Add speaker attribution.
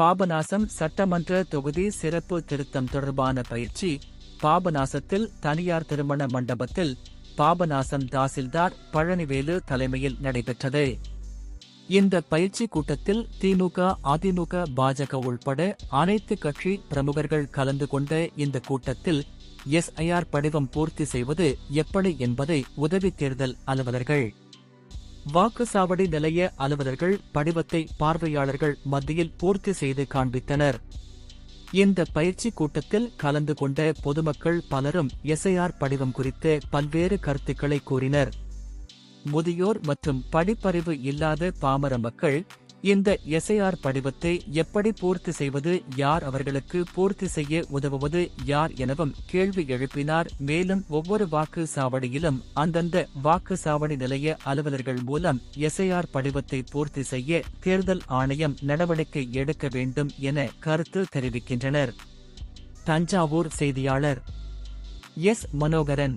Speaker 1: பாபநாசம் சட்டமன்ற தொகுதி சிறப்பு திருத்தம் தொடர்பான பயிற்சி பாபநாசத்தில் தனியார் திருமண மண்டபத்தில் பாபநாசம் தாசில்தார் பழனிவேலு தலைமையில் நடைபெற்றது. இந்த பயிற்சி கூட்டத்தில் திமுக அதிமுக பாஜக உள்பட அனைத்து கட்சி பிரமுகர்கள் கலந்து கொண்ட இந்த கூட்டத்தில் எஸ்ஐஆர் படிவம் பூர்த்தி செய்வது எப்படி என்பதை உதவி தேர்தல் அலுவலர்கள் வாக்குச்சாவடி நிலைய அலுவலர்கள் படிவத்தை பார்வையாளர்கள் மத்தியில் பூர்த்தி செய்து காண்பித்தனர். இந்த பயிற்சி கூட்டத்தில் கலந்து கொண்ட பொதுமக்கள் பலரும் எஸ்ஐஆர் படிவம் குறித்து பல்வேறு கருத்துக்களை கூறினர். முதியோர் மற்றும் படிப்பறிவு இல்லாத பாமர மக்கள் இந்த எஸ்ஐஆர் படிவத்தை எப்படி பூர்த்தி செய்வது யார் அவர்களுக்கு பூர்த்தி செய்ய உதவுவது யார் எனவும் கேள்வி எழுப்பினார். மேலும் ஒவ்வொரு வாக்கு சாவடியிலும் அந்தந்த வாக்கு சாவடி நிலைய அலுவலர்கள் மூலம் எஸ்ஐஆர் படிவத்தை பூர்த்தி செய்ய தேர்தல் ஆணையம் நடவடிக்கை எடுக்க வேண்டும் என கருத்து தெரிவிக்கின்றனர். தஞ்சாவூர் செய்தியாளர் எஸ். மனோகரன்